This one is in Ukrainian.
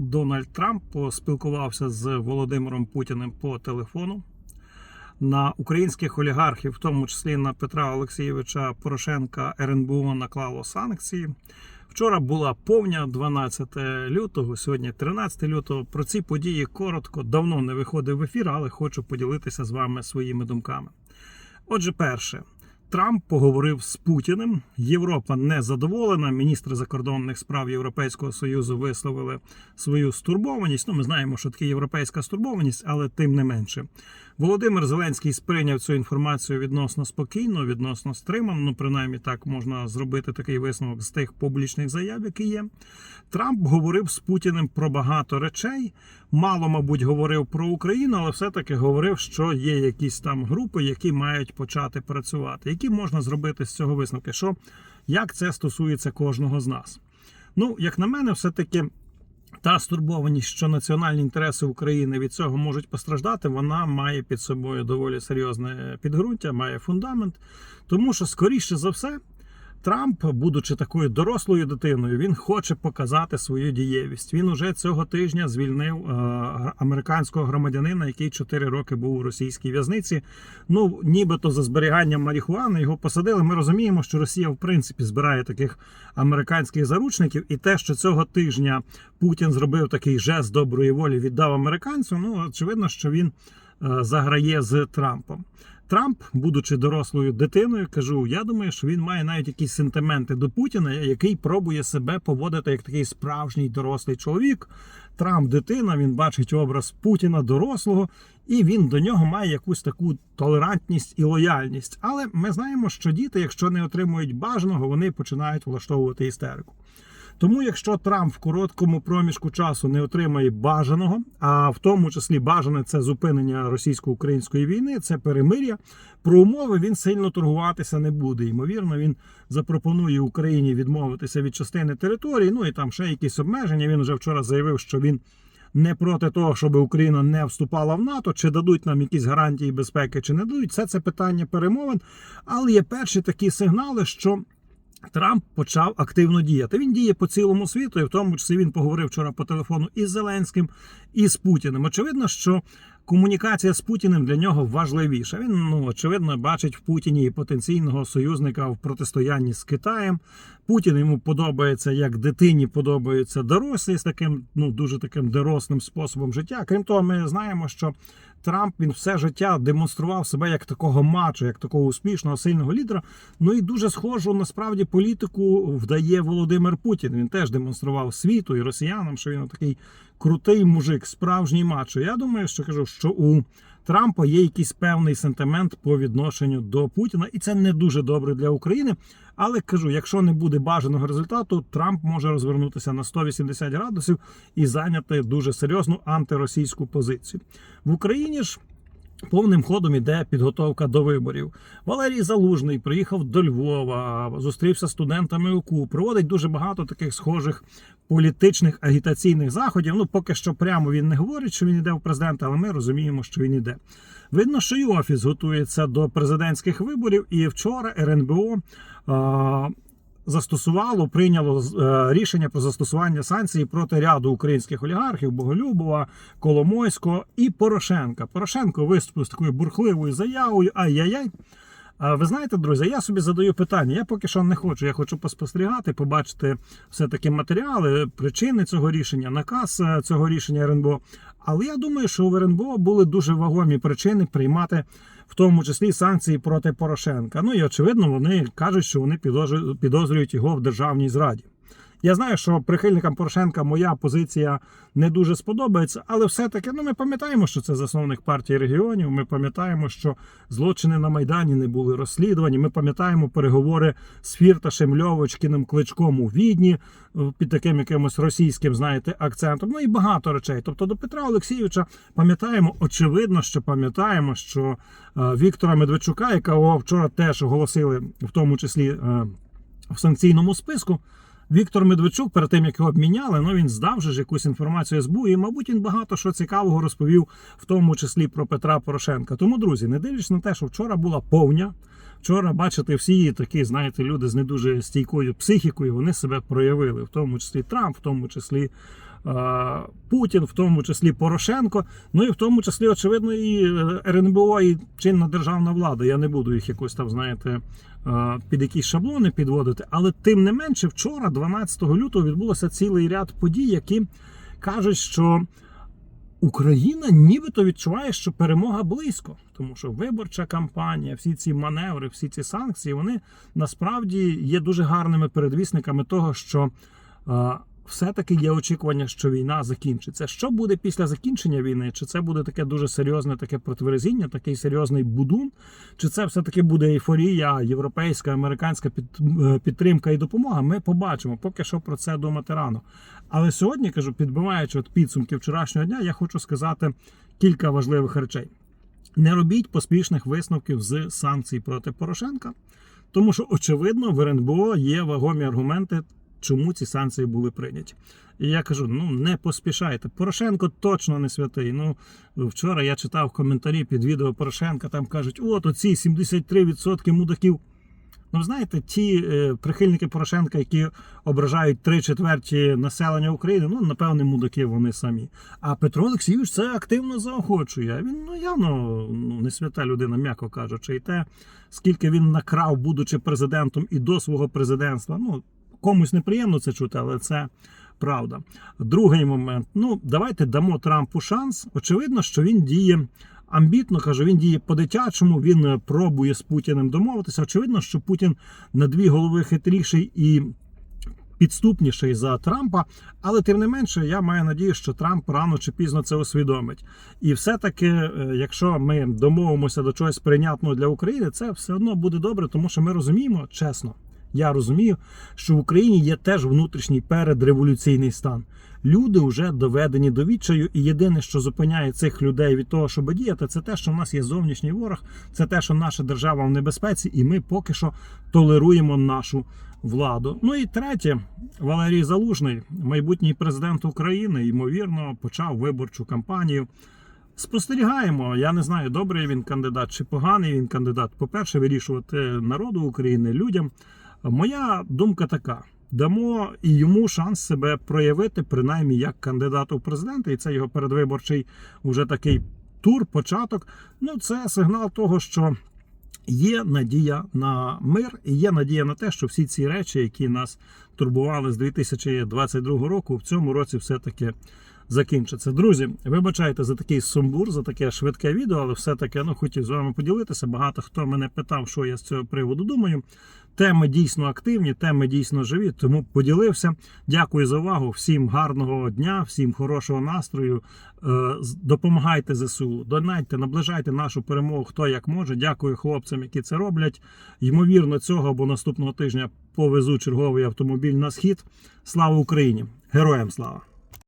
Дональд Трамп поспілкувався з Володимиром Путіним по телефону. На українських олігархів, в тому числі на Петра Олексійовича Порошенка, РНБО наклало санкції. Вчора була повня 12 лютого, сьогодні 13 лютого. Про ці події коротко давно не виходив в ефір, але хочу поділитися з вами своїми думками. Отже, перше. Трамп поговорив з Путіним. Європа не задоволена. Міністри закордонних справ Європейського союзу висловили свою стурбованість. Ну, ми знаємо, що таке європейська стурбованість, але тим не менше. Володимир Зеленський сприйняв цю інформацію відносно спокійно, відносно стримано. Ну, принаймні, так можна зробити такий висновок з тих публічних заяв, які є. Трамп говорив з Путіним про багато речей. Мало, мабуть, говорив про Україну, але все-таки говорив, що є якісь там групи, які мають почати працювати. Які можна зробити з цього висновки? Що як це стосується кожного з нас? Ну, як на мене, все-таки та стурбованість, що національні інтереси України від цього можуть постраждати, вона має під собою доволі серйозне підґрунтя, має фундамент. Тому що, скоріше за все, Трамп, будучи такою дорослою дитиною, він хоче показати свою дієвість. Він уже цього тижня звільнив е, американського громадянина, який 4 роки був у російській в'язниці. Ну, нібито за зберіганням марихуани його посадили. Ми розуміємо, що Росія в принципі збирає таких американських заручників, і те, що цього тижня Путін зробив такий жест доброї волі, віддав американцю. Ну очевидно, що він е, заграє з Трампом. Трамп, будучи дорослою дитиною, кажу, я думаю, що він має навіть якісь сентименти до Путіна, який пробує себе поводити як такий справжній дорослий чоловік. Трамп дитина, він бачить образ Путіна дорослого, і він до нього має якусь таку толерантність і лояльність. Але ми знаємо, що діти, якщо не отримують бажаного, вони починають влаштовувати істерику. Тому, якщо Трамп в короткому проміжку часу не отримає бажаного, а в тому числі бажане це зупинення російсько-української війни, це перемир'я, про умови він сильно торгуватися не буде. Ймовірно, він запропонує Україні відмовитися від частини території. Ну і там ще якісь обмеження. Він вже вчора заявив, що він. Не проти того, щоб Україна не вступала в НАТО, чи дадуть нам якісь гарантії безпеки, чи не дадуть. Це це питання перемовин. Але є перші такі сигнали, що Трамп почав активно діяти. Він діє по цілому світу, і в тому числі він поговорив вчора по телефону із Зеленським і з Путіним. Очевидно, що комунікація з Путіним для нього важливіша. Він ну очевидно бачить в Путіні потенційного союзника в протистоянні з Китаєм. Путін йому подобається як дитині, подобається дорослі з таким ну дуже таким дорослим способом життя. Крім того, ми знаємо, що Трамп він все життя демонстрував себе як такого мачо, як такого успішного, сильного лідера. Ну і дуже схожу насправді політику вдає Володимир Путін. Він теж демонстрував світу і росіянам, що він такий крутий мужик, справжній мачо. Я думаю, що кажу, що у Трампа є якийсь певний сентимент по відношенню до Путіна, і це не дуже добре для України. Але кажу, якщо не буде бажаного результату, Трамп може розвернутися на 180 градусів і зайняти дуже серйозну антиросійську позицію в Україні ж. Повним ходом іде підготовка до виборів. Валерій Залужний приїхав до Львова, зустрівся з студентами УКУ. Проводить дуже багато таких схожих політичних агітаційних заходів. Ну, поки що прямо він не говорить, що він йде в президента, але ми розуміємо, що він іде. Видно, що і офіс готується до президентських виборів, і вчора РНБО. Застосувало, прийняло е, рішення про застосування санкцій проти ряду українських олігархів Боголюбова, Коломойського і Порошенка. Порошенко виступив з такою бурхливою заявою. Ай-яй-яй. Ви знаєте, друзі, я собі задаю питання. Я поки що не хочу. Я хочу поспостерігати, побачити все-таки матеріали, причини цього рішення, наказ е, цього рішення РНБО. Але я думаю, що у РНБО були дуже вагомі причини приймати в тому числі санкції проти Порошенка. Ну і очевидно, вони кажуть, що вони підозрюють його в державній зраді. Я знаю, що прихильникам Порошенка моя позиція не дуже сподобається, але все-таки ну, ми пам'ятаємо, що це засновник партії регіонів. Ми пам'ятаємо, що злочини на Майдані не були розслідувані. Ми пам'ятаємо переговори з Фірташем Льовочкіним кличком у Відні під таким якимось російським, знаєте, акцентом. Ну і багато речей. Тобто до Петра Олексійовича пам'ятаємо, очевидно, що пам'ятаємо, що Віктора Медведчука, якого вчора теж оголосили, в тому числі в санкційному списку. Віктор Медведчук, перед тим як його обміняли, ну він здав же ж якусь інформацію СБУ, і, мабуть, він багато що цікавого розповів, в тому числі про Петра Порошенка. Тому, друзі, не дивлячись на те, що вчора була повня. Вчора, бачите, всі такі, знаєте, люди з не дуже стійкою психікою, вони себе проявили, в тому числі Трамп, в тому числі Путін, в тому числі Порошенко, ну і в тому числі, очевидно, і е, РНБО, і чинна державна влада. Я не буду їх якось там, знаєте, під якісь шаблони підводити. Але тим не менше, вчора, 12 лютого, відбулося цілий ряд подій, які кажуть, що Україна нібито відчуває, що перемога близько, тому що виборча кампанія, всі ці маневри, всі ці санкції, вони насправді є дуже гарними передвісниками того, що е, все-таки є очікування, що війна закінчиться. Що буде після закінчення війни? Чи це буде таке дуже серйозне таке протверезіння, такий серйозний будун? Чи це все-таки буде ейфорія, європейська, американська е, підтримка і допомога? Ми побачимо. Поки що про це думати рано. Але сьогодні кажу, підбиваючи от підсумки вчорашнього дня, я хочу сказати кілька важливих речей. Не робіть поспішних висновків з санкцій проти Порошенка, тому що очевидно в РНБО є вагомі аргументи, чому ці санкції були прийняті. І я кажу: ну не поспішайте. Порошенко точно не святий. Ну вчора я читав коментарі під відео Порошенка. Там кажуть, от оці 73% мудаків. Ну, знаєте, ті е, прихильники Порошенка, які ображають три четверті населення України, ну напевне, мудаки вони самі. А Петро Олексійович це активно заохочує. Він ну явно ну, не свята людина, м'яко кажучи, і те, скільки він накрав, будучи президентом, і до свого президентства. Ну комусь неприємно це чути, але це правда. Другий момент. Ну, давайте дамо Трампу шанс. Очевидно, що він діє. Амбітно кажу, він діє по-дитячому, він е, пробує з Путіним домовитися. Очевидно, що Путін на дві голови хитріший і підступніший за Трампа, але тим не менше, я маю надію, що Трамп рано чи пізно це усвідомить. І все-таки, е, якщо ми домовимося до чогось прийнятного для України, це все одно буде добре, тому що ми розуміємо, чесно, я розумію, що в Україні є теж внутрішній передреволюційний стан. Люди вже доведені до відчаю, і єдине, що зупиняє цих людей від того, щоб діяти, це те, що в нас є зовнішній ворог, це те, що наша держава в небезпеці, і ми поки що толеруємо нашу владу. Ну і третє, Валерій Залужний, майбутній президент України, ймовірно, почав виборчу кампанію. Спостерігаємо. Я не знаю, добрий він кандидат чи поганий він кандидат. По-перше, вирішувати народу України, людям. Моя думка така: дамо і йому шанс себе проявити, принаймні як кандидату в президенти, і це його передвиборчий уже такий тур, початок. Ну, це сигнал того, що. Є надія на мир і є надія на те, що всі ці речі, які нас турбували з 2022 року, в цьому році все-таки закінчаться. Друзі, вибачайте за такий сумбур, за таке швидке відео, але все-таки ну, хотів з вами поділитися. Багато хто мене питав, що я з цього приводу думаю. Теми дійсно активні, теми дійсно живі, тому поділився. Дякую за увагу. Всім гарного дня, всім хорошого настрою. Е, Допомагайте ЗСУ, донайте, наближайте нашу перемогу, хто як може. Дякую хлопцям, які це роблять. Ймовірно, цього або наступного тижня повезу черговий автомобіль на схід. Слава Україні! Героям слава!